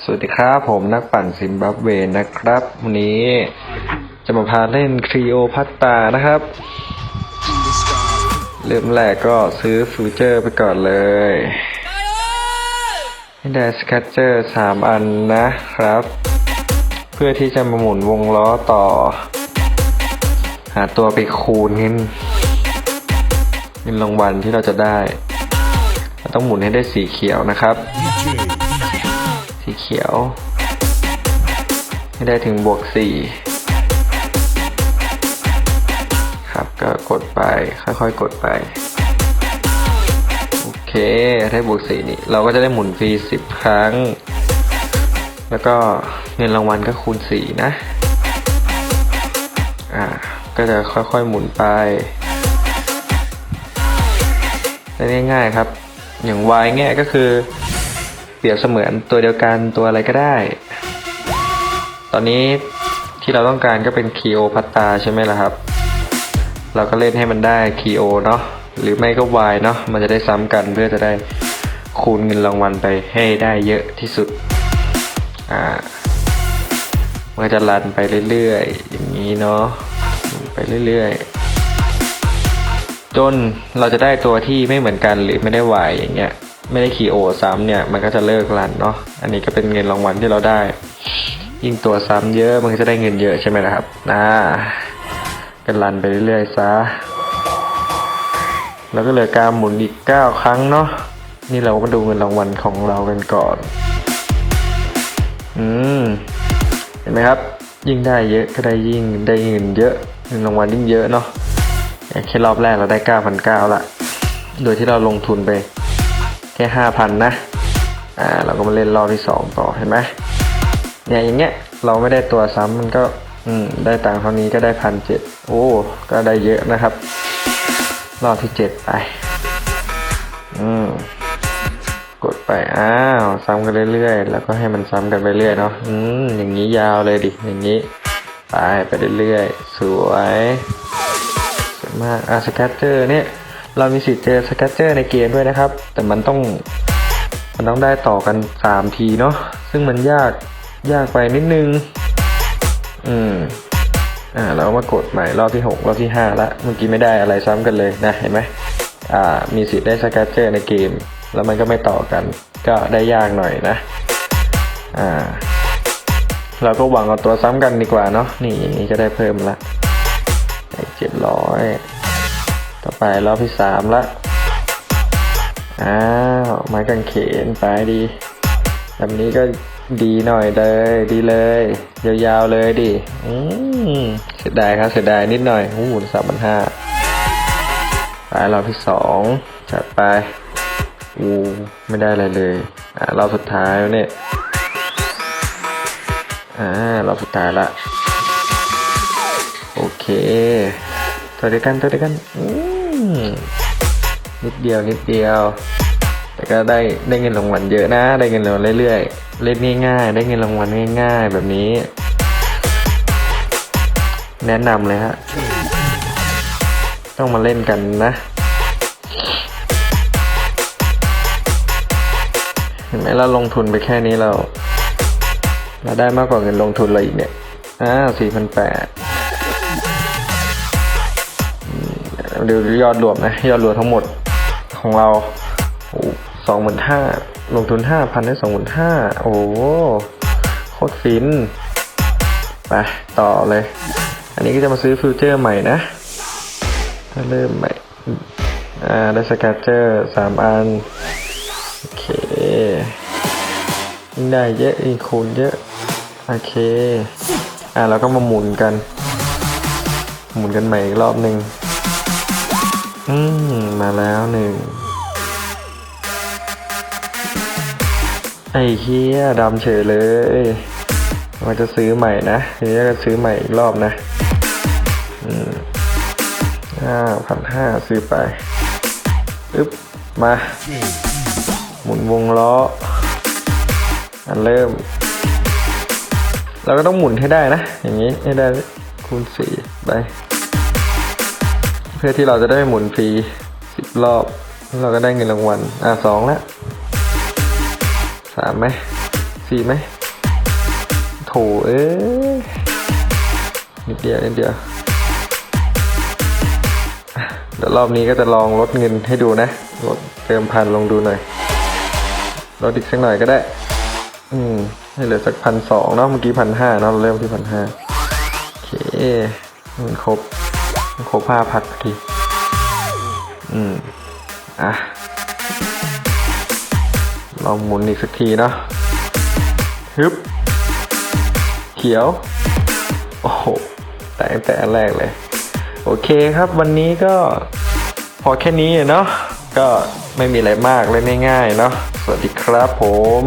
สวัสดีครับผมนักปั่นซิมบับเวนะครับ วันนี้จะมาพาเล่นครีโอพัตตานะครับ เริ่มแรกก็ซื้อฟิวเจอร์ไปก่อนเลยให้ได้สแคตเจอร์สามอันนะครับ เพื่อที่จะมาหมุนวงล้อต่อ หาตัวไปคูณเงินเงินรางวัลที่เราจะได้ ต้องหมุนให้ได้สีเขียวนะครับ สีเขียว ให้ได้ถึงบวกสี่ครับก็กดไปค่อยๆ กดไป โอเคได้บวกสี่นี่ เราก็จะได้หมุนฟรีสิบครั้ง แล้วก็เงินรางวัลก็คูณสี่นะ อ่า ก็จะค่อยๆหมุนไปได้ง่ายๆครับ อย่าง y เนี่ยก็คือ เปรียบเสมือนตัวเดียวกันตัวอะไรก็ได้ ตอนนี้ที่เราต้องการก็เป็นคีโอพัตตาใช่ไหมล่ะครับ เราก็เล่นให้มันได้คีโอเนาะหรือไม่ก็ y เนาะมันจะได้ซ้ำกันเพื่อจะได้คูณเงินรางวัลไปให้ได้เยอะที่สุดอ่ามันจะรันไปเรื่อยๆ อย่างนี้เนาะไปเรื่อยๆ จนเราจะได้ตัวที่ไม่เหมือนกันหรือไม่ได้วายอย่างเงี้ย ไม่ได้คีโอซ้ำเนี่ย มันก็จะเลิกรันเนาะอันนี้ก็เป็นเงินรางวัลที่เราได้ ยิ่งตัวซ้ำเยอะมันก็จะได้เงินเยอะใช่ไหมล่ะครับนะกันรันไปเรื่อยๆซะแล้วก็เหลือการหมุนอีก 9 ครั้งเนาะนี่เรามาดูเงินรางวัลของเรากันก่อน อืม เห็นไหมครับ ยิ่งได้เยอะก็ได้ยิ่งได้เงินเยอะเงินรางวัลยิ่งเยอะเนาะแค่รอบแรกเราได้ 9,900ละ โดยที่เราลงทุนไป แค่ห้าพันนะ อ่า เราก็มาเล่นรอบที่สองต่อเห็นไหมเนี่ยอย่างเงี้ยเราไม่ได้ตัวซ้ำมันก็อืมได้ตังค์เท่านี้ก็ได้พันเจ็ดโอ้ ก็ได้เยอะนะครับ รอบที่เจ็ดไป อืมกดไปอ้าวซ้ำกันเรื่อยๆ แล้วก็ให้มันซ้ำกันไปเรื่อยเนาะอืมอย่างนี้ยาวเลยดิอย่างนี้ไปไปเรื่อยๆสวยสวยมากอะสแกตเตอร์เนี่ย เรามีสิทธิ์เจอสแกตเตอร์ในเกมด้วยนะครับ แต่มันต้องมันต้องได้ต่อกันสามทีเนาะซึ่งมันยากยากไปนิดนึง อืมอ่าเรามากดใหม่รอบที่หกรอบที่ห้าละ เมื่อกี้ไม่ได้อะไรซ้ำกันเลยนะ เห็นไหมอ่า มีสิทธิ์ได้สแกตเตอร์ในเกม แล้วมันก็ไม่ต่อกัน ก็ได้ยากหน่อยนะ อ่า เราก็หวังเอาตัวซ้ำกันดีกว่าเนาะนี่อย่างนี้ก็ได้เพิ่มละเจ็ดร้อย ต่อไปรอบที่สามละ อ้าวไม้กางเขนไปดี แบบนี้ก็ดีหน่อยเลย ดีเลย ยาวๆเลยดิ อืมเสียดายครับเสียดายนิดหน่อยหูหมุนสามพันห้าไปรอบที่สองจัดไปอูไม่ได้อะไรเลย อ่ารอบสุดท้ายเนี่ยอ่ารอบสุดท้ายละ โอเคตัวเดียวกันตัวเดียวกันอื นิดเดียวนิดเดียว แต่ก็ได้ได้เงินรางวัลเยอะนะ ได้เงินรางวัลเรื่อยๆ เล่นง่ายๆ ได้เงินรางวัลง่าย ๆ แบบนี้ แนะนำเลยฮะ ต้องมาเล่นกันนะเห็นไหมเราลงทุนไปแค่นี้เรา เราได้มากกว่าเงินลงทุนเราอีกเนี่ย อ้าวสี่พันแปด ดี๋ยวยอดรวมนะยอดรวมทั้งหมดของเราสองหมื่นห้าลงทุนห้าพันได้สองหมื่นห้าโอ้โหโคตรฟินไปต่อเลย อันนี้ก็จะมาซื้อฟิวเจอร์ใหม่นะถ้าเริ่มใหม่อ่าได้สแกตเจอร์สามอัน โอเคยิ่งได้เยอะยิ่งคูณเยอะ โอเค อ่าเราก็มาหมุนกัน หมุนกันใหม่อีกรอบหนึ่ง อืม มาแล้วหนึ่ง ไอ้เฮียดำเฉยเลยมันจะซื้อใหม่นะทีนี้ก็ซื้อใหม่อีกรอบนะ อืมห้าพันห้าซื้อไปอึ๊บ มา หมุนวงล้อ อันเริ่ม เราก็ต้องหมุนให้ได้นะ อย่างนี้ให้ได้คูณสี่ไป พื่อที่เราจะได้หมุนฟรีสิบรอบ เราก็ได้เงินรางวัล อะสองละสามไหมสี่ไหมโถเอ้ยนิดเดียวนิดเดียว เดี๋ยวรอบนี้ก็จะลองลดเงินให้ดูนะ ลดเติมพันลงดูหน่อย ลดอีกสักหน่อยก็ได้ อืม ให้เหลือสักพันสองเนาะ เมื่อกี้พันห้าเนาะ เราเริ่มที่พันห้าโอเคมันครบ ครบห้าพันพอดี อืม อะ ลองหมุนอีกสักทีเนาะฮึบ เขียว โอ้โห แต่งแต่แรกเลย โอเคครับ วันนี้ก็พอแค่นี้เนาะ ก็ไม่มีอะไรมากเลยง่ายๆเนาะ สวัสดีครับผม